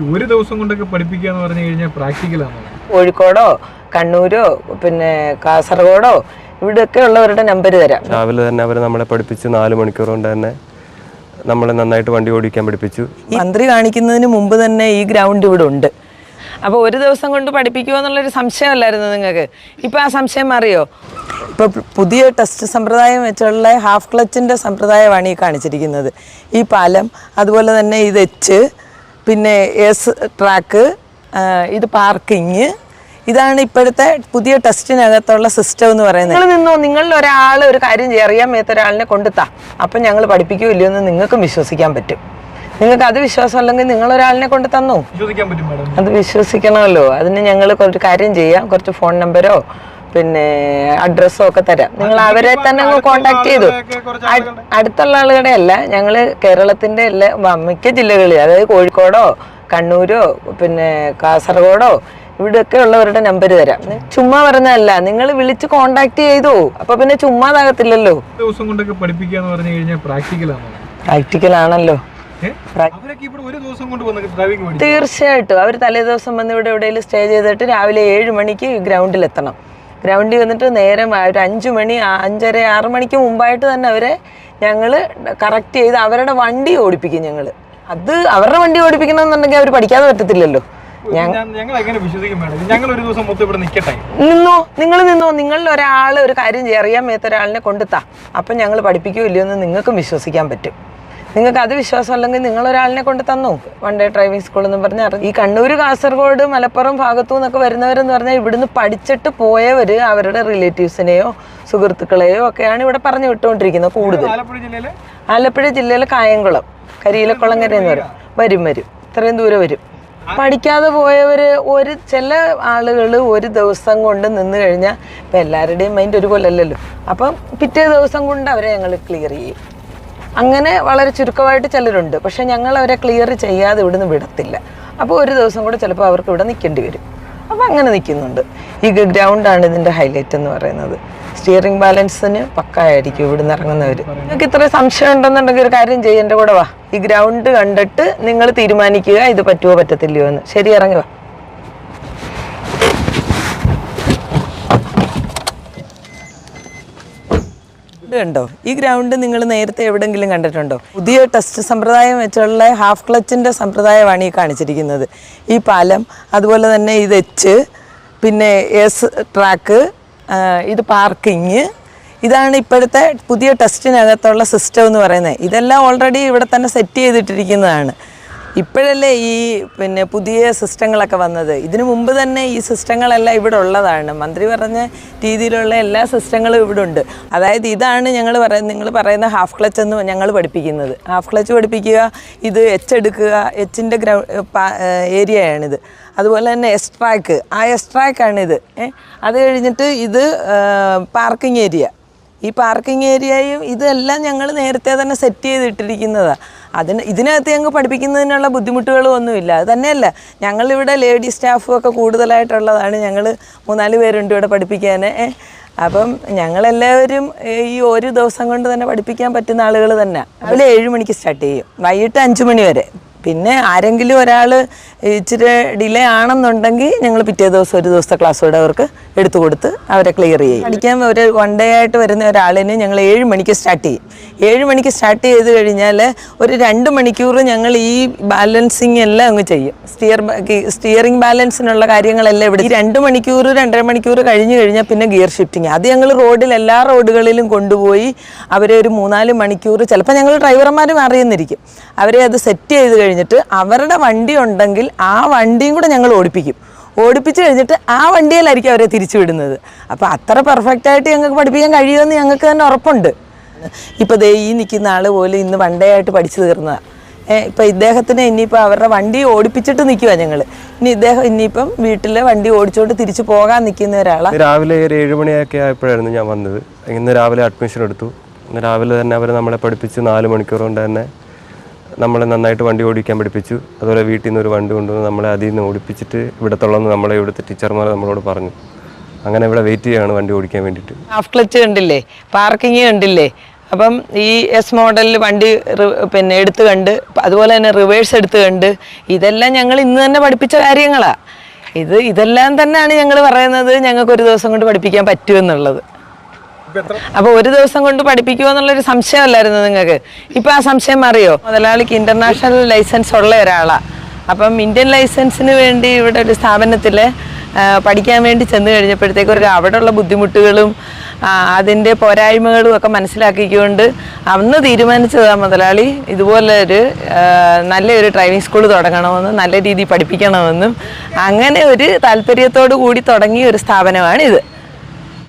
ഈ ഒരു ദിവസം കൊണ്ടൊക്കെ പഠിപ്പിക്കുക എന്ന് പറഞ്ഞു കഴിഞ്ഞാൽ പ്രാക്ടിക്കലാണ് കോഴിക്കോടോ കണ്ണൂരോ പിന്നെ കാസർഗോഡോ ഇവിടെയൊക്കെ ഉള്ളവരുടെ നമ്പർ തരാം. രാവിലെ തന്നെ അവർ നമ്മളെ പഠിപ്പിച്ച് നാല് മണിക്കൂർ കൊണ്ട് തന്നെ നമ്മളെ നന്നായിട്ട് വണ്ടി ഓടിക്കാൻ പഠിപ്പിച്ചു. മന്ത്രി കാണിക്കുന്നതിന് മുമ്പ് തന്നെ ഈ ഗ്രൗണ്ട് ഇവിടെ ഉണ്ട്. അപ്പോൾ ഒരു ദിവസം കൊണ്ട് പഠിപ്പിക്കുമോ എന്നുള്ളൊരു സംശയമല്ലായിരുന്നു നിങ്ങൾക്ക്? ഇപ്പോൾ ആ സംശയം മാറിയോ? ഇപ്പോൾ പുതിയ ടെസ്റ്റ് സമ്പ്രദായം വെച്ചുള്ള ഹാഫ് ക്ലച്ചിന്റെ സമ്പ്രദായമാണ് ഈ കാണിച്ചിരിക്കുന്നത്. ഈ പാലം അതുപോലെ തന്നെ ഇത് എച്ച് പിന്നെ എസ് ട്രാക്ക് ഇത് പാർക്കിങ് ഇതാണ് ഇപ്പോഴത്തെ പുതിയ ടെസ്റ്റിനകത്തുള്ള സിസ്റ്റം എന്ന് പറയുന്നത്. നിങ്ങൾ നിന്നോ നിങ്ങളിൽ ഒരാൾ ഒരു കാര്യം അറിയാൻ മേത്ത ഒരാളിനെ കൊണ്ടുത്താ. അപ്പം ഞങ്ങൾ പഠിപ്പിക്കൂല്ലോ എന്ന് നിങ്ങൾക്കും വിശ്വസിക്കാൻ പറ്റും. നിങ്ങൾക്ക് അത് വിശ്വാസം അല്ലെങ്കിൽ നിങ്ങൾ ഒരാളിനെ കൊണ്ട് തന്നു? പറ്റും അത് വിശ്വസിക്കണമല്ലോ. അതിന് ഞങ്ങൾ കുറച്ച് കാര്യം ചെയ്യാം. കുറച്ച് ഫോൺ നമ്പരോ പിന്നെ അഡ്രസ്സും ഒക്കെ തരാം. നിങ്ങൾ അവരെ തന്നെ കോണ്ടാക്ട് ചെയ്തു. അടുത്തുള്ള ആളുകളുടെ അല്ല ഞങ്ങൾ കേരളത്തിന്റെ എല്ലാ മിക്ക ജില്ലകളിൽ അതായത് കോഴിക്കോടോ കണ്ണൂരോ പിന്നെ കാസർഗോഡോ ഇവിടെയൊക്കെ ഉള്ളവരുടെ നമ്പർ തരാം. ചുമ്മാ പറഞ്ഞതല്ല നിങ്ങൾ വിളിച്ച് കോണ്ടാക്ട് ചെയ്തു. അപ്പൊ പിന്നെ ചുമ്മാതാകത്തില്ലല്ലോ ദിവസം കൊണ്ടൊക്കെ പഠിപ്പിക്കാന്ന് പറഞ്ഞു കഴിഞ്ഞാൽ പ്രാക്ടിക്കലാണ് പഠിക്കും തീർച്ചയായിട്ടും അവർ തലേ ദിവസം വന്ന് ഇവിടെ എവിടെയെങ്കിലും സ്റ്റേ ചെയ്തിട്ട് രാവിലെ ഏഴ് മണിക്ക് ഗ്രൗണ്ടിൽ എത്തണം ഗ്രൗണ്ടിൽ വന്നിട്ട് നേരെ ഒരു അഞ്ച് മണി അഞ്ചര ആറ് മണിക്ക് മുമ്പായിട്ട് തന്നെ അവരെ ഞങ്ങൾ കറക്റ്റ് ചെയ്ത് അവരുടെ വണ്ടി ഓടിപ്പിക്കും ഞങ്ങൾ അത് അവരുടെ വണ്ടി ഓടിപ്പിക്കണം എന്നുണ്ടെങ്കിൽ അവർ പഠിക്കാതെ പറ്റത്തില്ലല്ലോ. നിന്നോ? നിങ്ങൾ നിന്നോ? നിങ്ങളിൽ ഒരാൾ ഒരു കാര്യം അറിയാൻ മേത്ത ഒരാളിനെ കൊണ്ടുത്താ. അപ്പം ഞങ്ങൾ പഠിപ്പിക്കുകയോ ഇല്ലയോ എന്ന് നിങ്ങൾക്കും വിശ്വസിക്കാൻ പറ്റും. നിങ്ങൾക്ക് അത് വിശ്വാസം അല്ലെങ്കിൽ നിങ്ങൾ ഒരാളിനെ കൊണ്ട് തന്നു. വൺ ഡേ ഡ്രൈവിംഗ് സ്കൂൾ എന്ന് പറഞ്ഞാൽ ഈ കണ്ണൂർ കാസർഗോഡ് മലപ്പുറം ഭാഗത്തു നിന്നൊക്കെ വരുന്നവരെന്ന് പറഞ്ഞാൽ ഇവിടുന്ന് പഠിച്ചിട്ട് പോയവർ അവരുടെ റിലേറ്റീവ്സിനെയോ സുഹൃത്തുക്കളെയോ ഒക്കെയാണ് ഇവിടെ പറഞ്ഞു വിട്ടുകൊണ്ടിരിക്കുന്നത് കൂടുതൽ. ആലപ്പുഴ ജില്ലയിലെ? കായംകുളം കരിയിലക്കുളങ്ങര എന്ന് പറയും. വരും വരും. ഇത്രയും ദൂരം വരും. പഠിക്കാതെ പോയവർ ഒരു ചില ആളുകൾ ഒരു ദിവസം കൊണ്ട് നിന്ന് കഴിഞ്ഞാൽ ഇപ്പം എല്ലാവരുടെയും മൈൻഡ് ഒരുപോലല്ലല്ലോ അപ്പം പിറ്റേ ദിവസം കൊണ്ട് അവരെ ഞങ്ങൾ ക്ലിയർ ചെയ്യും. അങ്ങനെ വളരെ ചുരുക്കമായിട്ട് ചിലരുണ്ട്. പക്ഷേ ഞങ്ങൾ അവരെ ക്ലിയർ ചെയ്യാതെ ഇവിടുന്ന് വിടത്തില്ല. അപ്പോൾ ഒരു ദിവസം കൂടെ ചിലപ്പോൾ അവർക്ക് ഇവിടെ നിൽക്കേണ്ടി വരും. അപ്പോൾ അങ്ങനെ നിൽക്കുന്നുണ്ട്. ഈ ഗ്രൗണ്ടാണ് ഇതിന്റെ ഹൈലൈറ്റ് എന്ന് പറയുന്നത്. സ്റ്റിയറിംഗ് ബാലൻസിന് പക്കായിരിക്കും ഇവിടുന്ന് ഇറങ്ങുന്നവർ നിങ്ങൾക്ക് ഇത്ര സംശയം ഉണ്ടെന്നുണ്ടെങ്കിൽ ഒരു കാര്യം ചെയ്യേണ്ട കൂടെ വാ. ഈ ഗ്രൗണ്ട് കണ്ടിട്ട് നിങ്ങൾ തീരുമാനിക്കുക ഇത് പറ്റുമോ പറ്റത്തില്ലയോ എന്ന്. ശരി ഇറങ്ങി വാ. ഇത് കണ്ടോ ഈ ഗ്രൗണ്ട് നിങ്ങൾ നേരത്തെ എവിടെങ്കിലും കണ്ടിട്ടുണ്ടോ? പുതിയ ടെസ്റ്റ് സമ്പ്രദായം വെച്ചുള്ള ഹാഫ് ക്ലച്ചിന്റെ സമ്പ്രദായമാണ് ഈ കാണിച്ചിരിക്കുന്നത്. ഈ പാലം അതുപോലെ തന്നെ ഇത് എച്ച് പിന്നെ എസ് ട്രാക്ക് ഇത് പാർക്കിങ് ഇതാണ് ഇപ്പോഴത്തെ പുതിയ ടെസ്റ്റിനകത്തുള്ള സിസ്റ്റം എന്ന് പറയുന്നത്. ഇതെല്ലാം ഓൾറെഡി ഇവിടെ തന്നെ സെറ്റ് ചെയ്തിട്ടിരിക്കുന്നതാണ്. ഇപ്പോഴല്ലേ ഈ പിന്നെ പുതിയ സിസ്റ്റങ്ങളൊക്കെ വന്നത്? ഇതിനു മുമ്പ് തന്നെ ഈ സിസ്റ്റങ്ങളെല്ലാം ഇവിടെ ഉള്ളതാണ്. മന്ത്രി പറഞ്ഞ രീതിയിലുള്ള എല്ലാ സിസ്റ്റങ്ങളും ഇവിടെ ഉണ്ട്. അതായത് ഇതാണ് ഞങ്ങൾ പറയുന്നത് നിങ്ങൾ പറയുന്ന ഹാഫ് ക്ലച്ച് എന്ന് ഞങ്ങൾ പഠിപ്പിക്കുന്നത്. ഹാഫ് ക്ലച്ച് പഠിപ്പിക്കുക ഇത് എച്ച് എടുക്കുക എച്ചിന്റെ ഗ്രൗ ഏരിയയാണിത്. അതുപോലെ തന്നെ എസ്ട്രാക്ക് ആ എസ്ട്രാക്കാണിത് അത് കഴിഞ്ഞിട്ട് ഇത് പാർക്കിംഗ് ഏരിയ ഈ പാർക്കിംഗ് ഏരിയയും ഇതെല്ലാം ഞങ്ങൾ നേരത്തെ തന്നെ സെറ്റ് ചെയ്തിട്ടിരിക്കുന്നതാണ് അതിന് ഇതിനകത്ത് ഞങ്ങൾ പഠിപ്പിക്കുന്നതിനുള്ള ബുദ്ധിമുട്ടുകളും ഒന്നുമില്ല അത് തന്നെയല്ല ഞങ്ങളിവിടെ ലേഡി സ്റ്റാഫും ഒക്കെ കൂടുതലായിട്ടുള്ളതാണ്. ഞങ്ങൾ മൂന്നാൽ പേരുണ്ട് ഇവിടെ പഠിപ്പിക്കാൻ. അപ്പം ഞങ്ങളെല്ലാവരും ഈ ഒരു ദിവസം കൊണ്ട് തന്നെ പഠിപ്പിക്കാൻ പറ്റുന്ന ആളുകൾ തന്നെ. അപ്പോൾ ഏഴ് മണിക്ക് സ്റ്റാർട്ട് ചെയ്യും. വൈകിട്ട് അഞ്ച് മണി വരെ. പിന്നെ ആരെങ്കിലും ഒരാൾ ഇച്ചിരി ഡിലേ ആണെന്നുണ്ടെങ്കിൽ ഞങ്ങൾ പിറ്റേ ദിവസം ഒരു ദിവസത്തെ ക്ലാസ് കൂടെ അവർക്ക് എടുത്തു കൊടുത്ത് അവരെ ക്ലിയർ ചെയ്യും. പഠിക്കാൻ ഒരു വൺ ഡേ ആയിട്ട് വരുന്ന ഒരാളിനെ ഞങ്ങൾ ഏഴ് മണിക്ക് സ്റ്റാർട്ട് ചെയ്യും. ഏഴ് മണിക്ക് സ്റ്റാർട്ട് ചെയ്ത് കഴിഞ്ഞാൽ ഒരു രണ്ട് മണിക്കൂർ ഞങ്ങൾ ഈ ബാലൻസിങ് എല്ലാം അങ്ങ് ചെയ്യും. സ്റ്റിയർ സ്റ്റിയറിംഗ് ബാലൻസിനുള്ള കാര്യങ്ങളെല്ലാം ഇവിടെ ഈ രണ്ട് മണിക്കൂർ രണ്ടര മണിക്കൂർ കഴിഞ്ഞ് കഴിഞ്ഞാൽ പിന്നെ ഗിയർ ഷിഫ്റ്റിങ് അത് ഞങ്ങൾ റോഡിൽ എല്ലാ റോഡുകളിലും കൊണ്ടുപോയി അവരെ ഒരു മൂന്നാൽ മണിക്കൂർ ചിലപ്പോൾ ഞങ്ങൾ ഡ്രൈവർമാരും അറിയുന്നിരിക്കും അവരെ അത് സെറ്റ് ചെയ്ത് കഴിഞ്ഞിട്ട് അവരുടെ വണ്ടി ഉണ്ടെങ്കിൽ ആ വണ്ടിയും കൂടെ ഞങ്ങൾ ഓടിപ്പിക്കും. ഓടിപ്പിച്ച് കഴിഞ്ഞിട്ട് ആ വണ്ടിയിലായിരിക്കും അവരെ തിരിച്ചു വിടുന്നത്. അപ്പോൾ അത്ര പെർഫെക്റ്റ് ആയിട്ട് ഞങ്ങൾക്ക് പഠിപ്പിക്കാൻ കഴിയുമെന്ന് ഞങ്ങൾക്ക് തന്നെ ഉറപ്പുണ്ട്. ഇപ്പോൾ ദേ ഈ നിൽക്കുന്ന ആൾ പോലും ഇന്ന് വണ്ടേ ആയിട്ട് പഠിച്ചു തീർന്നതാണ് ഇപ്പം ഇദ്ദേഹത്തിന് ഇനിയിപ്പോൾ അവരുടെ വണ്ടി ഓടിപ്പിച്ചിട്ട് നിൽക്കുക ഞങ്ങൾ ഇനി ഇദ്ദേഹം ഇനിയിപ്പം വീട്ടിലെ വണ്ടി ഓടിച്ചുകൊണ്ട് തിരിച്ചു പോകാൻ നിൽക്കുന്ന ഒരാളാണ് രാവിലെ ഒരു ഏഴ് മണിയൊക്കെ ആയപ്പോഴായിരുന്നു ഞാൻ വന്നത്. ഇന്ന് രാവിലെ അഡ്മിഷൻ എടുത്തു. ഇന്ന് രാവിലെ തന്നെ അവർ നമ്മളെ പഠിപ്പിച്ച് നാല് മണിക്കൂർ കൊണ്ട് തന്നെ നമ്മളെ നന്നായിട്ട് വണ്ടി ഓടിക്കാൻ പഠിപ്പിച്ചു. അതുപോലെ വീട്ടിൽ നിന്ന് ഒരു വണ്ടി കൊണ്ടുവന്ന് നമ്മളെ അതിൽ നിന്ന് ഓടിപ്പിച്ചിട്ട് ഇവിടത്തുള്ളതെന്ന് നമ്മളെ ഇവിടുത്തെ ടീച്ചർമാർ നമ്മളോട് പറഞ്ഞു. അങ്ങനെ ഇവിടെ വെയിറ്റ് ചെയ്യുകയാണ് വണ്ടി ഓടിക്കാൻ വേണ്ടിയിട്ട്. ഹാഫ് ക്ലച്ച് കണ്ടില്ലേ? പാർക്കിംഗ് കണ്ടില്ലേ? അപ്പം ഈ എസ് മോഡലിൽ വണ്ടി പിന്നെ എടുത്തു കണ്ട് അതുപോലെ തന്നെ റിവേഴ്സ് എടുത്തു കണ്ട് ഇതെല്ലാം ഞങ്ങൾ ഇന്ന് തന്നെ പഠിപ്പിച്ച കാര്യങ്ങളാണ് ഇത് ഇതെല്ലാം തന്നെയാണ് ഞങ്ങൾ പറയുന്നത് ഞങ്ങൾക്ക് ഒരു ദിവസം കൊണ്ട് പഠിപ്പിക്കാൻ പറ്റുമെന്നുള്ളത്. അപ്പോൾ ഒരു ദിവസം കൊണ്ട് പഠിപ്പിക്കുമോ എന്നുള്ളൊരു സംശയമല്ലായിരുന്നു നിങ്ങൾക്ക്? ഇപ്പൊ ആ സംശയം അറിയോ? മുതലാളിക്ക് ഇന്റർനാഷണൽ ലൈസൻസ് ഉള്ള ഒരാളാണ് അപ്പം ഇന്ത്യൻ ലൈസൻസിന് വേണ്ടി ഇവിടെ ഒരു സ്ഥാപനത്തിൽ പഠിക്കാൻ വേണ്ടി ചെന്ന് കഴിഞ്ഞപ്പോഴത്തേക്ക് ഒരു അവിടെയുള്ള ബുദ്ധിമുട്ടുകളും അതിന്റെ പോരായ്മകളും ഒക്കെ മനസ്സിലാക്കിക്കൊണ്ട് അന്ന് തീരുമാനിച്ചതാണ് മുതലാളി ഇതുപോലെ ഒരു നല്ലൊരു ഡ്രൈവിംഗ് സ്കൂൾ തുടങ്ങണമെന്നും നല്ല രീതിയിൽ പഠിപ്പിക്കണമെന്നും അങ്ങനെ ഒരു താല്പര്യത്തോടു കൂടി തുടങ്ങിയ ഒരു സ്ഥാപനമാണിത്.